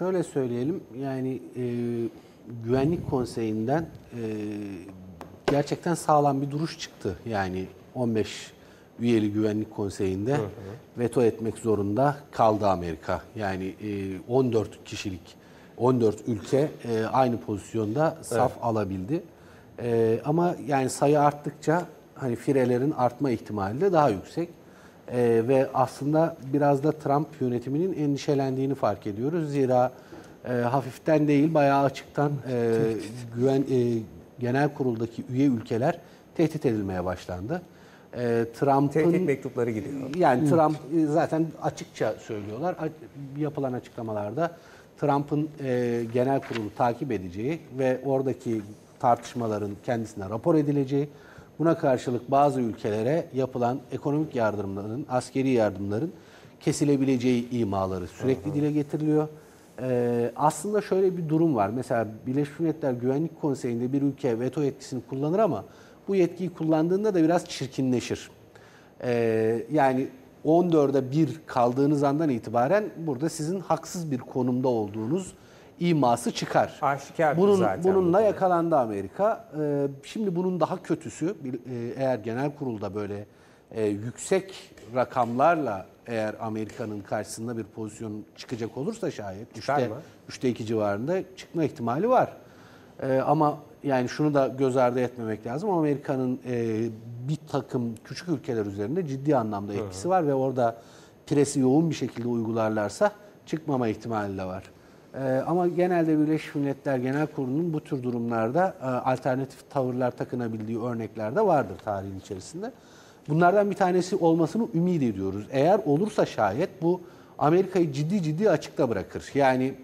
Şöyle söyleyelim yani e, Güvenlik Konseyi'nden e, gerçekten sağlam bir duruş çıktı. Yani 15 üyeli Güvenlik Konseyi'nde veto etmek zorunda kaldı Amerika. Yani e, 14 kişilik 14 ülke e, aynı pozisyonda saf alabildi. E, ama yani sayı arttıkça hani firelerin artma ihtimali de daha yüksek. Ee, ve aslında biraz da Trump yönetiminin endişelendiğini fark ediyoruz. Zira e, hafiften değil bayağı açıktan e, güven e, genel kuruldaki üye ülkeler tehdit edilmeye başlandı. E, Trump'ın Tehdit mektupları gidiyor. yani Trump e, zaten açıkça söylüyorlar. A- Yapılan açıklamalarda Trump'ın e, genel kurulu takip edeceği ve oradaki tartışmaların kendisine rapor edileceği, buna karşılık bazı ülkelere yapılan ekonomik yardımların, askeri yardımların kesilebileceği imaları sürekli dile getiriliyor. E, aslında şöyle bir durum var. Mesela Birleşmiş Milletler Güvenlik Konseyi'nde bir ülke veto yetkisini kullanır ama bu yetkiyi kullandığında da biraz çirkinleşir. Ee, yani 14'e 1 kaldığınız andan itibaren burada sizin haksız bir konumda olduğunuz iması çıkar. Aşikardı Bunun, zaten Bununla bu yakalandı Amerika. Ee, şimdi bunun daha kötüsü e, eğer genel kurulda böyle e, yüksek rakamlarla eğer Amerika'nın karşısında bir pozisyon çıkacak olursa şayet Çıkar üçte, mı? üçte iki civarında çıkma ihtimali var. Ee, ama yani şunu da göz ardı etmemek lazım. Amerika'nın e, bir takım küçük ülkeler üzerinde ciddi anlamda etkisi var ve orada presi yoğun bir şekilde uygularlarsa çıkmama ihtimali de var. Ee, ama genelde Birleşmiş Milletler Genel Kurulu'nun bu tür durumlarda e, alternatif tavırlar takınabildiği örnekler de vardır tarihin içerisinde. Bunlardan bir tanesi olmasını ümit ediyoruz. Eğer olursa şayet bu Amerika'yı ciddi ciddi açıkta bırakır. Yani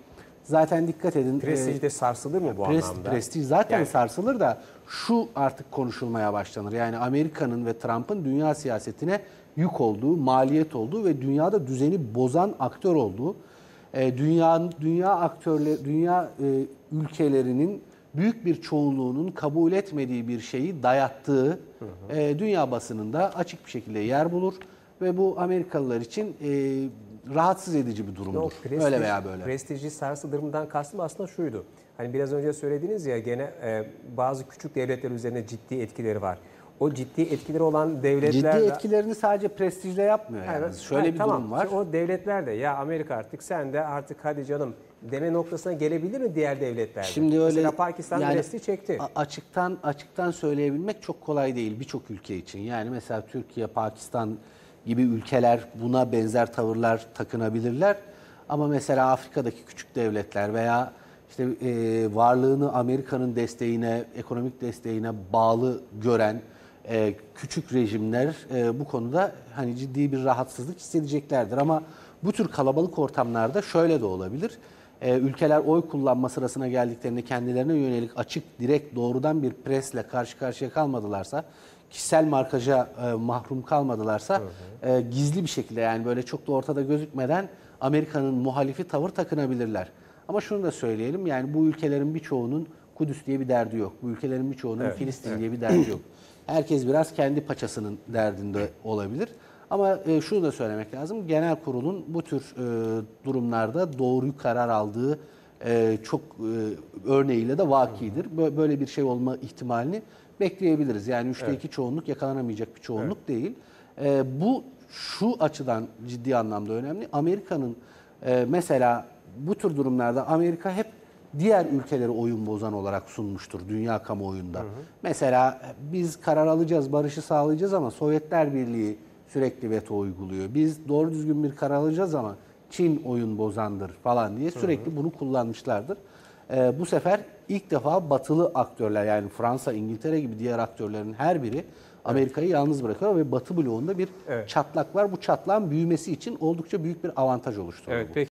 zaten dikkat edin. e, Prestijde sarsılır mı bu Pres- anlamda? Prestij zaten Yani- sarsılır da şu artık konuşulmaya başlanır. Yani Amerika'nın ve Trump'ın dünya siyasetine yük olduğu, maliyet olduğu ve dünyada düzeni bozan aktör olduğu, e, dünyanın dünya aktörle dünya e, ülkelerinin büyük bir çoğunluğunun kabul etmediği bir şeyi dayattığı e, dünya basınında açık bir şekilde yer bulur ve bu Amerikalılar için e, rahatsız edici bir durumdur. Yok, prestij, Öyle veya böyle. Prestijli sarsıldırımdan kastım aslında şuydu. Hani biraz önce söylediğiniz ya gene e, bazı küçük devletler üzerine ciddi etkileri var. O ciddi etkileri olan devletler Ciddi etkilerini sadece prestijle yapmıyor yani. Evet, Şöyle hayır, bir tamam. durum var. Şimdi o devletler de ya Amerika artık sen de artık hadi canım deme noktasına gelebilir mi diğer devletler? de? Şimdi öyle Mesela Pakistan yani prestij çekti. Açıktan açıktan söyleyebilmek çok kolay değil birçok ülke için. Yani mesela Türkiye, Pakistan gibi ülkeler buna benzer tavırlar takınabilirler. Ama mesela Afrika'daki küçük devletler veya işte e, varlığını Amerika'nın desteğine, ekonomik desteğine bağlı gören e, küçük rejimler e, bu konuda hani ciddi bir rahatsızlık hissedeceklerdir. Ama bu tür kalabalık ortamlarda şöyle de olabilir. E, ülkeler oy kullanma sırasına geldiklerinde kendilerine yönelik açık, direkt, doğrudan bir presle karşı karşıya kalmadılarsa, kişisel markaja e, mahrum kalmadılarsa e, gizli bir şekilde yani böyle çok da ortada gözükmeden Amerika'nın muhalifi tavır takınabilirler. Ama şunu da söyleyelim yani bu ülkelerin birçoğunun Kudüs diye bir derdi yok. Bu ülkelerin birçoğunun Filistin diye bir derdi yok. Herkes biraz kendi paçasının derdinde olabilir. Ama e, şunu da söylemek lazım. Genel kurulun bu tür e, durumlarda doğru karar aldığı e, çok e, örneğiyle de vakidir. Bö- Böyle bir şey olma ihtimalini bekleyebiliriz. Yani üçte iki çoğunluk yakalanamayacak bir çoğunluk değil. E, bu şu açıdan ciddi anlamda önemli. Amerika'nın e, mesela bu tür durumlarda Amerika hep diğer ülkeleri oyun bozan olarak sunmuştur dünya kamuoyunda. Mesela biz karar alacağız, barışı sağlayacağız ama Sovyetler Birliği sürekli veto uyguluyor. Biz doğru düzgün bir karar alacağız ama Çin oyun bozandır falan diye sürekli bunu kullanmışlardır. Ee, bu sefer ilk defa batılı aktörler yani Fransa, İngiltere gibi diğer aktörlerin her biri Amerika'yı yalnız bırakıyor ve Batı bloğunda bir Evet. çatlak var. Bu çatlağın büyümesi için oldukça büyük bir avantaj oluşturuyor. Evet bu. peki.